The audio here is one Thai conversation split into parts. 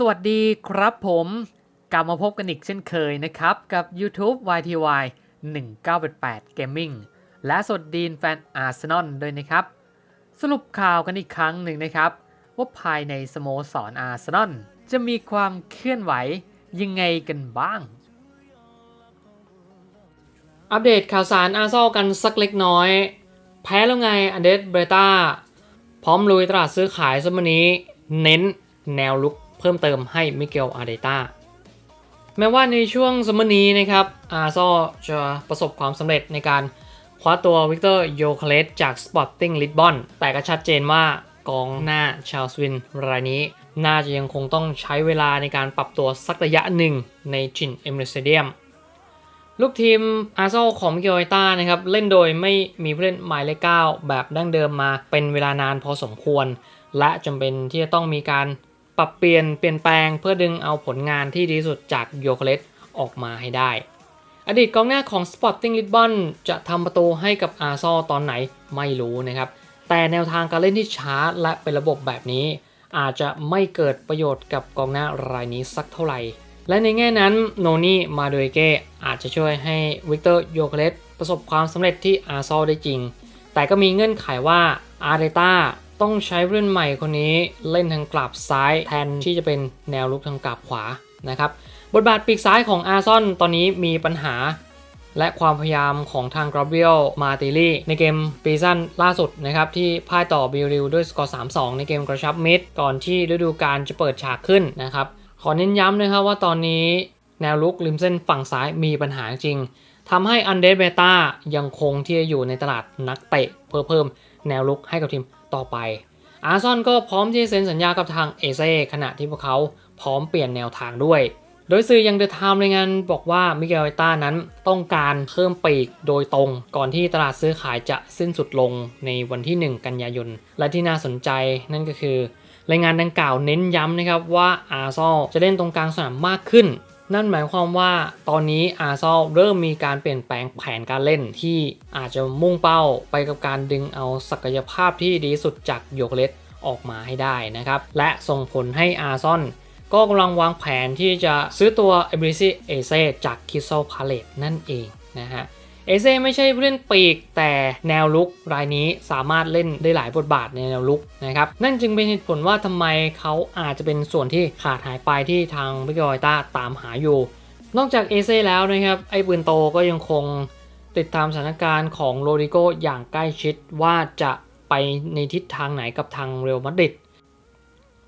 สวัสดีครับผมกลับมาพบกันอีกเช่นเคยนะครับ กับ YouTube YTY 1988 Gaming และสวัสดีแฟนอาร์เซนอลด้วยนะครับ สรุปข่าวกันอีกครั้งหนึ่งนะครับ ว่าภายในสโมสรอาร์เซนอลจะมีความเคลื่อนไหวยังไงกันบ้าง อัปเดตข่าวสารอาร์เซนอลกันสักเล็กน้อย แพ้แล้วไงอันเดสเบรตาพร้อมลุยตลาดซื้อขายสมนี้ เน้นแนวลุก เพิ่มเติมให้มิเกลอาร์เดตาแม้ว่าในช่วงสมนี้นะครับอาร์ซอลจะประสบความสำเร็จในการคว้าตัววิกเตอร์โยเคเลสจากสปอร์ติ้งลิสบอนแต่ก็ชัดเจนว่ากองหน้าชาลสวินรายนี้ น่าจะยังคงต้องใช้เวลาในการปรับตัวสักระยะหนึ่งในจินเอมเรสเดียมลูกทีมอาร์เซนอลของมิเกลไอต้านะครับเล่นโดยไม่มีผู้เล่นหมายเลข9แบบดั้งเดิมมาเป็นเวลานานพอสมควร และจำเป็นที่จะต้องมีการ ปรับเปลี่ยนเปลี่ยนแปลงเพื่อดึงเอาผลงานที่ดีสุดจากโยเคเลสออกมาให้ได้ อดีตกองหน้าของ Sporting Lisbon จะทำประตูให้กับอาร์ซอลตอนไหนไม่รู้นะครับ แต่แนวทางการเล่นที่ช้าและเป็นระบบแบบนี้ อาจจะไม่เกิดประโยชน์กับกองหน้ารายนี้สักเท่าไหร่ และในแง่นั้นโนนี่มาโดยเกอาจจะช่วยให้วิกเตอร์โยเคเลสประสบความสำเร็จที่อาร์ซอลได้จริง แต่ก็มีเงื่อนไขว่าอาร์เ t ต้า ต้องใช้ผู้เล่นใหม่คนนี้เล่นทางกลับซ้ายแทนที่จะเป็นแนวลุกทางกลับขวานะครับบทบาทปีกซ้ายของอาร์ซอนตอนนี้มีปัญหา และความพยายามของทางกราเบียลมาติลี่ในเกมปีซันล่าสุดนะครับที่พ่ายต่อบิลริวด้วยสกอร์ 3-2 ในเกมกระชับมิดก่อนที่ฤดูกาลจะเปิดฉากขึ้นนะครับขอเน้นย้ำนะครับว่าตอนนี้แนวลุกริมเส้นฝั่งซ้ายมีปัญหาจริง ทำให้อันเดรเบต้ายังคงที่จะอยู่ในตลาดนักเตะ เพื่อเพิ่มแนวลุกให้กับทีมต่อไป อาร์ซอนก็พร้อมที่จะเซ็นสัญญากับทางเอเซ่ขณะที่พวกเขาพร้อมเปลี่ยนแนวทางด้วย โดยสื่อยังเดอะไทม์รายงานบอกว่ามิเกลไอต้านั้นต้องการเพิ่มปีกโดยตรง ก่อนที่ตลาดซื้อขายจะสิ้นสุดลงในวันที่ 1 กันยายน และที่น่าสนใจนั่นก็คือ รายงานดังกล่าวเน้นย้ำนะครับว่าอาร์ซอลจะเล่นตรงกลางสนามมากขึ้น นั่นหมายความว่าตอนนี้อาร์ซอลเริ่มมีการเปลี่ยนแปลงแผนการเล่นที่อาจจะมุ่งเป้าไปกับการดึงเอาศักยภาพที่ดีสุดจากโยกเลสออกมาให้ได้นะครับ และส่งผลให้อาร์ซอนก็กำลังวางแผนที่จะซื้อตัวเอเบริซิเอเซจากคิสโซพาเลตนั่นเองนะฮะ เอเซ่ไม่ใช่ผู้เล่นปีก แต่แนวลุกรายนี้สามารถเล่นได้หลายบทบาทในแนวลุกนะครับนั่นจึงเป็นเหตุผลว่าทำไมเขาอาจจะเป็นส่วนที่ขาดหายไปที่ทางบิกอยต้าตามหาอยู่ นอกจากเอเซ่แล้วนะครับไอ้ปืนโตก็ยังคงติดตามสถานการณ์ของโรดิโกอย่างใกล้ชิดว่าจะไปในทิศทางไหนกับทางเรอัลมาดริด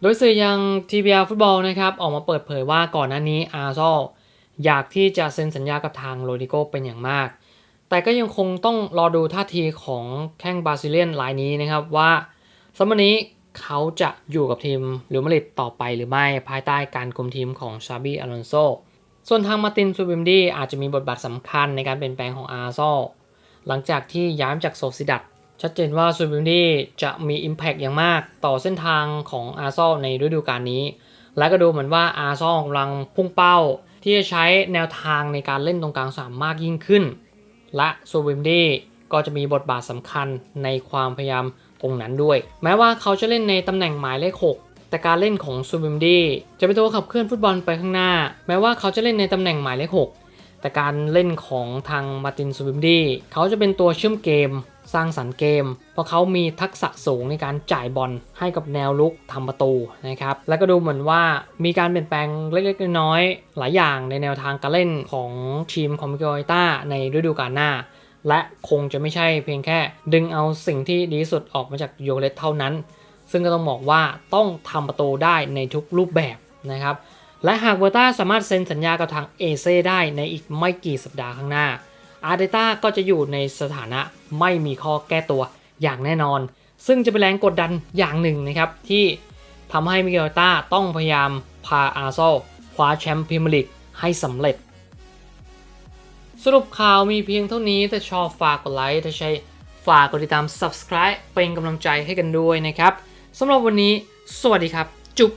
โดยสื่อยัง TBL ฟุตบอลนะครับออกมาเปิดเผยว่าก่อนหน้านี้อาร์ซอลอยากที่จะเซ็นสัญญากับทางโรดิโกเป็นอย่างมาก แต่ก็ยังคงต้องรอดูท่าทีของแข้งบราซิเลียนรายนี้นะครับว่าสมัยนี้เขาจะอยู่กับทีมหรือมาริดต่อไปหรือไม่ภายใต้การคุมทีมของชาบี้อลอนโซส่วนทางมาตินซูบิมดีอาจจะมีบทบาทสำคัญในการเปลี่ยนแปลงของอาร์ซอลหลังจากที่ย้ายจากโซซิดัดชัดเจนว่าซูบิมดีจะมี Impact อย่างมากต่อเส้นทางของอาร์ซอลในฤดูกาลนี้ และก็ดูเหมือนว่าอาร์ซอลกำลังพุ่งเป้า ที่จะใช้แนวทางในการเล่นตรงกลางสนามมากยิ่งขึ้น และซูบิมดีก็จะมีบทบาทสำคัญในความพยายามตรงนั้นด้วย แม้ว่าเขาจะเล่นในตำแหน่งหมายเลข 6 แต่การเล่นของซูบิมดีจะเป็นตัวขับเคลื่อนฟุตบอลไปข้างหน้า แม้ว่าเขาจะเล่นในตำแหน่งหมายเลข 6 แต่การเล่นของทางมาตินซูบิมดีเขาจะเป็นตัวเชื่อมเกม สร้างสรรค์เกม เพราะเขามีทักษะสูงในการจ่ายบอลให้กับแนวลุกทำประตูนะครับ แล้วก็ดูเหมือนว่ามีการเปลี่ยนแปลงเล็กๆน้อยๆหลายอย่างในแนวทางการเล่นของทีมคอมมิโกอต้าในฤดูกาลหน้า และคงจะไม่ใช่เพียงแค่ ดึงเอาสิ่งที่ดีสุดออกมาจากโยเลตเท่านั้น ซึ่งก็ต้องบอกว่าต้องทำประตูได้ในทุกรูปแบบนะครับ และหากเบอร์ต้าสามารถเซ็นสัญญากับทางเอเซได้ในอีกไม่กี่สัปดาห์ข้างหน้า อาร์เตต้าก็จะอยู่ในสถานะไม่มีข้อแก้ตัวอย่างแน่นอน ซึ่งจะเป็นแรงกดดันอย่างหนึ่งนะครับที่ทำให้มิเกลต้าต้องพยายามพาอาร์เซลคว้าแชมป์พรีเมียร์ลีกให้สำเร็จ สรุปข่าวมีเพียงเท่านี้ถ้าชอบฝากกดไลค์ถ้าใช่ฝากกดติดตาม subscribe เป็นกำลังใจให้กันด้วยนะครับสำหรับวันนี้ สวัสดีครับ จุ๊บ